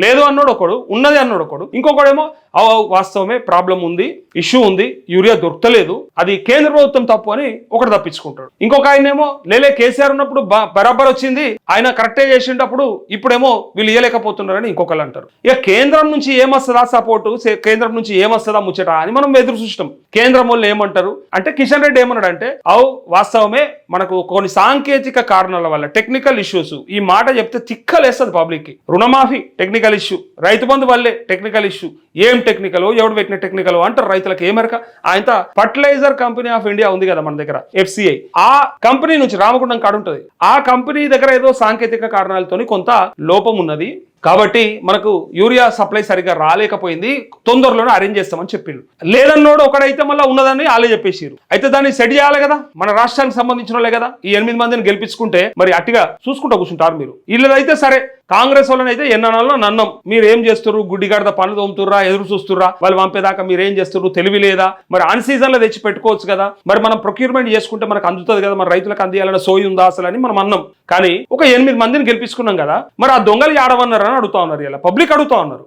లేదు అన్నాడు ఒకడు ఉన్నది అన్నాడు ఒకడు. ఇంకొకడేమో వాస్తవమే ప్రాబ్లం ఉంది ఇష్యూ ఉంది యూరియా దొరకలేదు అది కేంద్ర ప్రభుత్వం తప్పు అని ఒకటి తప్పించుకుంటాడు. ఇంకొక ఆయనేమో లేలే కేసీఆర్ ఉన్నప్పుడు బరాబర్ వచ్చింది ఆయన కరెక్టే చేసేటప్పుడు ఇప్పుడేమో వీళ్ళు ఇయ్యలేకపోతున్నారని ఇంకొకరు అంటారు. ఇక కేంద్రం నుంచి ఏమొస్తుందా సపోర్టు కేంద్రం నుంచి ఏమొస్తుందా ముచ్చట అని మనం ఎదురు చూస్తాం కేంద్రం వాళ్ళు ఏమంటారు? అంటే కిషన్ రెడ్డి ఏమన్నాడు అంటే అవు వాస్తవమే మనకు కొన్ని సాంకేతిక కారణాల వల్ల టెక్నికల్ ఇష్యూస్ ఈ మాట చెప్తే తిక్కలేస్తుంది పబ్లిక్కి రుణమాఫీ టెక్నికల్ ఇష్యూ రైతు బంధు వల్లే టెక్నికల్ ఇష్యూ ఏం టెక్నికల్ ఎవడు పెట్టిన టెక్నికల్ అంటారు రైతులకు ఏమరక ఆయన ఫర్టిలైజర్ కంపెనీ ఆఫ్ ఇండియా ఉంది కదా మన దగ్గర ఎఫ్సిఐ ఆ కంపెనీ నుంచి రామగుండం కాడు ఉంటుంది ఆ కంపెనీ దగ్గర ఏదో సాంకేతిక కారణాలతోని కొంత లోపం ఉన్నది. కాబట్టి మనకు యూరియా సప్లై సరిగ్గా రాలేకపోయింది తొందరలోనే అరేంజ్ చేస్తామని చెప్పిండు. లేదన్నోడు ఒకడైతే మళ్ళీ ఉన్నదని వాళ్ళే చెప్పేసారు అయితే దాన్ని సెట్ చేయాలి కదా? మన రాష్ట్రానికి సంబంధించిన వాళ్ళే కదా? ఈ ఎనిమిది మందిని గెలిపించుకుంటే మరి అట్టిగా చూసుకుంటా కూర్చుంటారు మీరు. వీళ్ళదైతే సరే కాంగ్రెస్ వాళ్ళనైతే ఎన్ననాలో నన్నం మీరు ఏం చేస్తారు గుడ్డిగాడద పనులు తోముతుర్రా? ఎదురు చూస్తుర్రా? వాళ్ళు పంపేదాకా మీరు ఏం చేస్తారు తెలివి లేదా మరి అన్ సీజన్లో తెచ్చి పెట్టుకోవచ్చు కదా? మరి మనం ప్రొక్యూర్మెంట్ చేసుకుంటే మనకు అందుతుంది కదా? మరి రైతులకు అందియాలన్న సోయి ఉందా అసలు అని మనం అన్నాం. కానీ ఒక ఎనిమిది మందిని గెలిపించుకున్నాం కదా? మరి ఆ దొంగలు ఆడవన్నారా అని అడుగుతా ఉన్నారు ఇలా. పబ్లిక్ అడుగుతా ఉన్నారు.